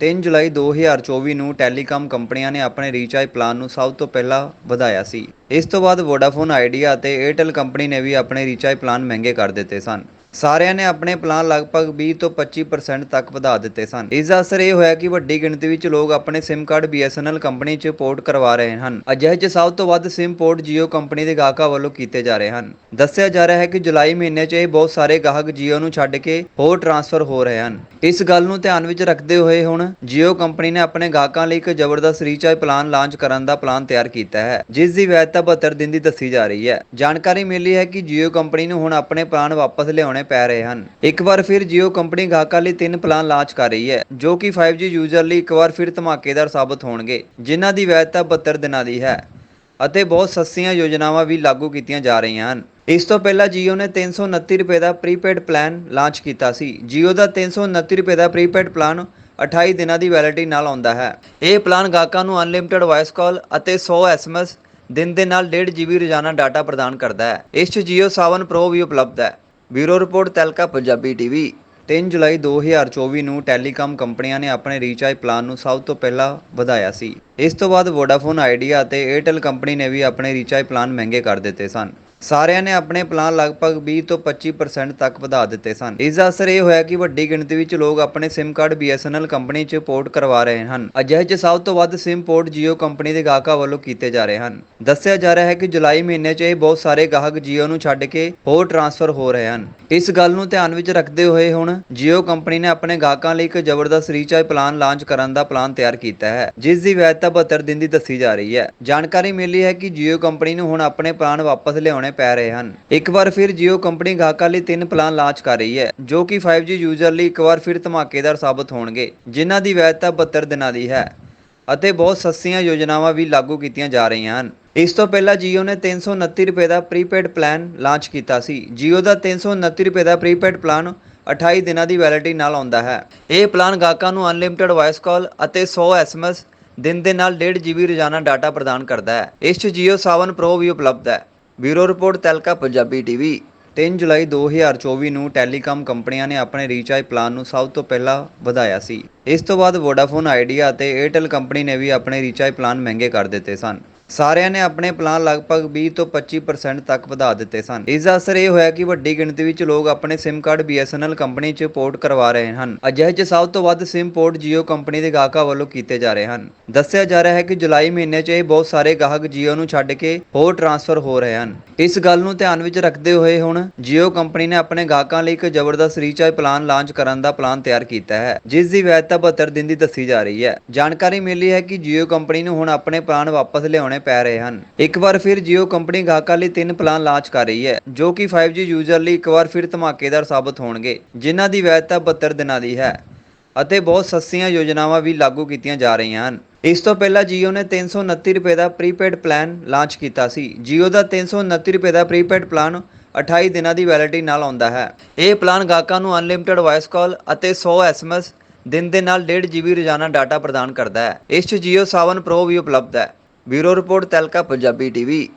3 ਜੁਲਾਈ 2024 ਨੂੰ ਟੈਲੀਕਾਮ ਕੰਪਨੀਆਂ ਨੇ ਆਪਣੇ ਰੀਚਾਰਜ ਪਲਾਨ ਨੂੰ ਸਭ ਤੋਂ ਪਹਿਲਾਂ ਵਧਾਇਆ ਸੀ। ਇਸ ਤੋਂ ਬਾਅਦ ਵੋਡਾਫੋਨ, ਆਈਡੀਆ ਅਤੇ ਏਅਰਟੈਲ ਕੰਪਨੀ ਨੇ ਵੀ ਆਪਣੇ ਰੀਚਾਰਜ ਪਲਾਨ ਮਹਿੰਗੇ ਕਰ ਦਿੱਤੇ ਸਨ। ਸਾਰਿਆਂ ਨੇ ਆਪਣੇ ਪਲਾਨ ਲਗਭਗ 20 ਤੋਂ 25% ਤੱਕ ਵਧਾ ਦਿੱਤੇ ਸਨ। ਇਸ ਦਾ ਅਸਰ ਇਹ ਹੋਇਆ ਕਿ ਵੱਡੀ ਗਿਣਤੀ ਵਿੱਚ ਲੋਕ ਆਪਣੇ SIM ਕਾਰਡ BSNL ਕੰਪਨੀ 'ਚ ਪੋਰਟ ਕਰਵਾ ਰਹੇ ਹਨ। ਅਜਿਹੇ 'ਚ ਸਭ ਤੋਂ ਵੱਧ SIM ਪੋਰਟ Jio ਕੰਪਨੀ ਦੇ ਗਾਹਕਾਂ ਵੱਲੋਂ ਕੀਤੇ ਜਾ ਰਹੇ ਹਨ। ਦੱਸਿਆ ਜਾ ਰਿਹਾ ਹੈ ਕਿ ਜੁਲਾਈ ਮਹੀਨੇ 'ਚ ਇਹ ਬਹੁਤ ਸਾਰੇ ਗਾਹਕ Jio ਨੂੰ ਛੱਡ ਕੇ ਹੋਰ ਟ੍ਰਾਂਸਫਰ ਹੋ ਰਹੇ ਹਨ। ਇਸ ਗੱਲ ਨੂੰ ਧਿਆਨ ਵਿੱਚ ਰੱਖਦੇ ਹੋਏ ਹੁਣ Jio ਕੰਪਨੀ ਨੇ ਆਪਣੇ ਗਾਹਕਾਂ ਲਈ ਇੱਕ ਜ਼ਬਰਦਸਤ ਰੀਚਾਰਜ ਪਲਾਨ ਲਾਂਚ ਕਰਨ ਦਾ ਪਲਾਨ ਤਿਆਰ ਕੀਤਾ ਹੈ, ਜਿਸ ਦੀ ਵੈਧਤਾ 72 ਦਿਨ ਦੀ ਦੱਸੀ ਜਾ ਰਹੀ ਹੈ। ਜਾਣਕਾਰੀ ਮਿਲੀ ਹੈ ਕਿ Jio ਕੰਪਨੀ ਨੂੰ ਹੁਣ ਆਪਣੇ ਪਲਾਨ ਵਾਪਸ ਲਿਆਉਣੇ ਪੈ ਰਹੇ ਹਨ। ਇੱਕ ਵਾਰ ਫਿਰ Jio ਕੰਪਨੀ ਗਾਹਕਾਂ ਲਈ ਤਿੰਨ ਪਲਾਨ ਲਾਂਚ ਕਰ ਰਹੀ ਹੈ, ਜੋ ਕਿ 5G ਯੂਜ਼ਰ ਲਈ ਇੱਕ ਵਾਰ ਫਿਰ ਧਮਾਕੇਦਾਰ ਸਾਬਤ ਹੋਣਗੇ, ਜਿਨ੍ਹਾਂ ਦੀ ਵੈਧਤਾ 72 ਦਿਨਾਂ ਦੀ ਹੈ, ਅਤੇ ਬਹੁਤ ਸਸਤੀਆਂ ਯੋਜਨਾਵਾਂ ਵੀ ਲਾਗੂ ਕੀਤੀਆਂ ਜਾ ਰਹੀਆਂ ਹਨ। ਇਸ ਤੋਂ ਪਹਿਲਾਂ Jio ਨੇ 329 ਰੁਪਏ ਦਾ ਪ੍ਰੀਪੇਡ ਪਲਾਨ ਲਾਂਚ ਕੀਤਾ ਸੀ। Jio ਦਾ 329 ਰੁਪਏ ਦਾ ਪ੍ਰੀਪੇਡ ਪਲਾਨ 28 ਦਿਨਾਂ ਦੀ ਵੈਲਿਡਿਟੀ ਨਾਲ ਆਉਂਦਾ ਹੈ। ਇਹ ਪਲਾਨ ਗਾਹਕਾਂ ਨੂੰ ਅਨਲਿਮਿਟਿਡ ਵਾਇਸ ਕਾਲ ਅਤੇ 100 SMS ਦਿਨ ਦੇ ਨਾਲ 1.5 GB ਰੋਜ਼ਾਨਾ ਡਾਟਾ ਪ੍ਰਦਾਨ ਕਰਦਾ ਹੈ। ਇਸ 'ਚ Jio Saavn Pro ਵੀ ਉਪਲਬਧ ਹੈ। ਬਿਊਰੋ ਰਿਪੋਰਟ, ਤਲਕਾ, ਪੰਜਾਬੀ ਟੀਵੀ 3 ਜੁਲਾਈ 2024 ਨੂੰ ਟੈਲੀਕਾਮ ਕੰਪਨੀਆਂ ਨੇ ਆਪਣੇ ਰੀਚਾਰਜ ਪਲਾਨ ਨੂੰ ਸਭ ਤੋਂ ਪਹਿਲਾਂ ਵਧਾਇਆ ਸੀ। ਇਸ ਤੋਂ ਬਾਅਦ ਵੋਡਾਫੋਨ ਆਈਡੀਆ ਅਤੇ ਏਅਰਟੈਲ ਕੰਪਨੀ ਨੇ ਵੀ ਆਪਣੇ ਰੀਚਾਰਜ ਪਲਾਨ ਮਹਿੰਗੇ ਕਰ ਦਿੱਤੇ ਸਨ। ਸਾਰਿਆਂ ਨੇ ਆਪਣੇ ਪਲਾਨ ਲਗਭਗ 20 ਤੋਂ 25% ਤੱਕ ਵਧਾ ਦਿੱਤੇ ਸਨ। ਇਸ ਦਾ ਅਸਰ ਇਹ ਹੋਇਆ ਕਿ ਵੱਡੀ ਗਿਣਤੀ ਵਿੱਚ ਲੋਕ ਆਪਣੇ SIM ਕਾਰਡ BSNL ਕੰਪਨੀ 'ਚ ਪੋਰਟ ਕਰਵਾ ਰਹੇ ਹਨ। ਅਜਿਹੇ 'ਚ ਸਭ ਤੋਂ ਵੱਧ SIM ਪੋਰਟ Jio ਕੰਪਨੀ ਦੇ ਗਾਹਕਾਂ ਵੱਲੋਂ ਕੀਤੇ ਜਾ ਰਹੇ ਹਨ। ਦੱਸਿਆ ਜਾ ਰਿਹਾ ਹੈ ਕਿ ਜੁਲਾਈ ਮਹੀਨੇ 'ਚ ਇਹ ਬਹੁਤ ਸਾਰੇ ਗਾਹਕ Jio ਨੂੰ ਛੱਡ ਕੇ ਹੋਰ ਟ੍ਰਾਂਸਫਰ ਹੋ ਰਹੇ ਹਨ। ਇਸ ਗੱਲ ਨੂੰ ਧਿਆਨ ਵਿੱਚ ਰੱਖਦੇ ਹੋਏ ਹੁਣ Jio ਕੰਪਨੀ ਨੇ ਆਪਣੇ ਗਾਹਕਾਂ ਲਈ ਇੱਕ ਜ਼ਬਰਦਸਤ ਰੀਚਾਰਜ ਪਲਾਨ ਲਾਂਚ ਕਰਨ ਦਾ ਪਲਾਨ ਤਿਆਰ ਕੀਤਾ ਹੈ, ਜਿਸ ਦੀ ਵੈਧਤਾ 72 ਦਿਨ ਦੀ ਦੱਸੀ ਜਾ ਰਹੀ ਹੈ। ਜਾਣਕਾਰੀ ਮਿਲੀ ਹੈ ਕਿ Jio ਕੰਪਨੀ ਨੂੰ ਹੁਣ ਆਪਣੇ ਪਲਾਨ ਵਾਪਸ ਲਿਆਉਣੇ ਪੈ ਰਹੇ ਹਨ। ਇੱਕ ਵਾਰ ਫਿਰ Jio ਕੰਪਨੀ ਗਾਹਕਾਂ ਲਈ ਤਿੰਨ ਪਲਾਨ ਲਾਂਚ ਕਰ ਰਹੀ ਹੈ, ਜੋ ਕਿ 5G ਯੂਜ਼ਰ ਲਈ ਇੱਕ ਵਾਰ ਫਿਰ ਧਮਾਕੇਦਾਰ ਸਾਬਤ ਹੋਣਗੇ, ਜਿਨ੍ਹਾਂ ਦੀ ਵੈਧਤਾ 72 ਦਿਨਾਂ ਦੀ ਹੈ, ਅਤੇ ਬਹੁਤ ਸਸਤੀਆਂ ਯੋਜਨਾਵਾਂ ਵੀ ਲਾਗੂ ਕੀਤੀਆਂ ਜਾ ਰਹੀਆਂ ਹਨ। ਇਸ ਤੋਂ ਪਹਿਲਾਂ Jio ਨੇ 329 ਰੁਪਏ ਦਾ ਪ੍ਰੀਪੇਡ ਪਲਾਨ ਲਾਂਚ ਕੀਤਾ ਸੀ। Jio ਦਾ 329 ਰੁਪਏ ਦਾ ਪ੍ਰੀਪੇਡ ਪਲਾਨ 28 ਦਿਨਾਂ ਦੀ ਵੈਲਿਡਿਟੀ ਨਾਲ ਆਉਂਦਾ ਹੈ। ਇਹ ਪਲਾਨ ਗਾਹਕਾਂ ਨੂੰ ਅਨਲਿਮਿਟਿਡ ਵਾਇਸ ਕਾਲ ਅਤੇ 100 SMS ਦਿਨ ਦੇ ਨਾਲ 1.5 GB ਰੋਜ਼ਾਨਾ ਡਾਟਾ ਪ੍ਰਦਾਨ ਕਰਦਾ ਹੈ। ਇਸ 'ਚ Jio Saavn Pro ਵੀ ਉਪਲਬਧ ਹੈ। ਬਿਊਰੋ ਰਿਪੋਰਟ, ਤਲਕਾ, ਪੰਜਾਬੀ ਟੀਵੀ। 3 ਜੁਲਾਈ 2024 ਨੂੰ ਟੈਲੀਕਾਮ ਕੰਪਨੀਆਂ ਨੇ ਆਪਣੇ ਰੀਚਾਰਜ ਪਲਾਨ ਨੂੰ ਸਭ ਤੋਂ ਪਹਿਲਾਂ ਵਧਾਇਆ ਸੀ ਇਸ ਤੋਂ ਬਾਅਦ ਵੋਡਾਫੋਨ ਆਈਡੀਆ ਅਤੇ ਏਅਰਟੈਲ ਵੀ ਆਪਣੇ ਰੀਚਾਰਜ ਪਲਾਨ ਮਹਿੰਗੇ ਕਰ ਦਿੱਤੇ ਸਨ ਸਾਰਿਆਂ ਨੇ ਆਪਣੇ ਪਲਾਨ ਲਗਭਗ 20 ਤੋਂ 25% ਤੱਕ ਵਧਾ ਦਿੱਤੇ ਸਨ ਇਸ 'ਚ Jio Saavn Pro ਵੀ ਉਪਲਬਧ ਹੈ ਬਿਊਰੋ ਰਿਪੋਰਟ ਤਲਕਾ ਪੰਜਾਬੀ ਟੀਵੀ 3 ਜੁਲਾਈ 2024 ਨੂੰ ਟੈਲੀਕਾਮ ਕੰਪਨੀਆਂ ਨੇ ਆਪਣੇ ਰੀਚਾਰਜ ਪਲਾਨ ਨੂੰ ਸਭ ਤੋਂ ਪਹਿਲਾਂ ਵਧਾਇਆ ਸੀ। ਇਸ ਤੋਂ ਬਾਅਦ ਵੋਡਾਫੋਨ ਆਈਡੀਆ ਅਤੇ ਏਅਰਟੈਲ ਕੰਪਨੀ ਨੇ ਵੀ ਆਪਣੇ ਰੀਚਾਰਜ ਪਲਾਨ ਮਹਿੰਗੇ ਕਰ ਦਿੱਤੇ ਸਨ। ਸਾਰਿਆਂ ਨੇ ਆਪਣੇ ਪਲਾਨ ਲਗਭਗ 20 ਤੋਂ 25% ਤੱਕ ਵਧਾ ਦਿੱਤੇ ਸਨ। ਇਸ ਦਾ ਅਸਰ ਇਹ ਹੋਇਆ ਕਿ ਵੱਡੀ ਗਿਣਤੀ ਵਿੱਚ ਲੋਕ ਆਪਣੇ SIM ਕਾਰਡ BSNL ਕੰਪਨੀ 'ਚ ਪੋਰਟ ਕਰਵਾ ਰਹੇ ਹਨ। ਅਜਿਹੇ 'ਚ ਸਭ ਤੋਂ ਵੱਧ SIM ਪੋਰਟ Jio ਕੰਪਨੀ ਦੇ ਗਾਹਕਾਂ ਵੱਲੋਂ ਕੀਤੇ ਜਾ ਰਹੇ ਹਨ। ਦੱਸਿਆ ਜਾ ਰਿਹਾ ਹੈ ਕਿ ਜੁਲਾਈ ਮਹੀਨੇ 'ਚ ਇਹ ਬਹੁਤ ਸਾਰੇ ਗਾਹਕ Jio ਨੂੰ ਛੱਡ ਕੇ ਹੋਰ ਟ੍ਰਾਂਸਫਰ ਹੋ ਰਹੇ ਹਨ। ਇਸ ਗੱਲ ਨੂੰ ਧਿਆਨ ਵਿੱਚ ਰੱਖਦੇ ਹੋਏ ਹੁਣ Jio ਕੰਪਨੀ ਨੇ ਆਪਣੇ ਗਾਹਕਾਂ ਲਈ ਇੱਕ ਜ਼ਬਰਦਸਤ ਰੀਚਾਰਜ ਪਲਾਨ ਲਾਂਚ ਕਰਨ ਦਾ ਪਲਾਨ ਤਿਆਰ ਕੀਤਾ ਹੈ, ਜਿਸ ਦੀ ਵੈਧਤਾ 72 ਦਿਨ ਦੀ ਦੱਸੀ ਜਾ ਰਹੀ ਹੈ। ਜਾਣਕਾਰੀ ਮਿਲੀ ਹੈ ਕਿ Jio ਕੰਪਨੀ ਨੂੰ ਹੁਣ ਆਪਣੇ ਪਲਾਨ ਵਾਪਸ ਲਿਆਉਣੇ ਪੈ ਰਹੇ ਹਨ। ਇੱਕ ਵਾਰ ਫਿਰ Jio ਕੰਪਨੀ ਗਾਹਕਾਂ ਲਈ ਤਿੰਨ ਪਲਾਨ ਲਾਂਚ ਕਰ ਰਹੀ ਹੈ, ਜੋ ਕਿ 5G ਯੂਜ਼ਰ ਲਈ ਇੱਕ ਵਾਰ ਫਿਰ ਧਮਾਕੇਦਾਰ ਸਾਬਤ ਹੋਣਗੇ, ਜਿਨ੍ਹਾਂ ਦੀ ਵੈਧਤਾ 72 ਦਿਨਾਂ ਦੀ ਹੈ, ਅਤੇ ਬਹੁਤ ਸਸਤੀਆਂ ਯੋਜਨਾਵਾਂ ਵੀ ਲਾਗੂ ਕੀਤੀਆਂ ਜਾ ਰਹੀਆਂ ਹਨ। ਇਸ ਤੋਂ ਪਹਿਲਾਂ Jio ਨੇ 329 ਰੁਪਏ ਦਾ ਪ੍ਰੀਪੇਡ ਪਲਾਨ ਲਾਂਚ ਕੀਤਾ ਸੀ। Jio ਦਾ 329 ਰੁਪਏ ਦਾ ਪ੍ਰੀਪੇਡ ਪਲਾਨ 28 ਦਿਨਾਂ ਦੀ ਵੈਲਿਡਿਟੀ ਨਾਲ ਆਉਂਦਾ ਹੈ। ਇਹ ਪਲਾਨ ਗਾਹਕਾਂ ਨੂੰ ਅਨਲਿਮਿਟਿਡ ਵਾਇਸ ਕਾਲ ਅਤੇ 100 SMS ਦਿਨ ਦੇ ਨਾਲ 1.5 GB ਰੋਜ਼ਾਨਾ ਡਾਟਾ ਪ੍ਰਦਾਨ ਕਰਦਾ ਹੈ। ਇਸ 'ਚ Jio Saavn Pro ਵੀ ਉਪਲਬਧ ਹੈ। ਬਿਊਰੋ ਰਿਪੋਰਟ ਤਲਕਾ ਪੰਜਾਬੀ ਟੀਵੀ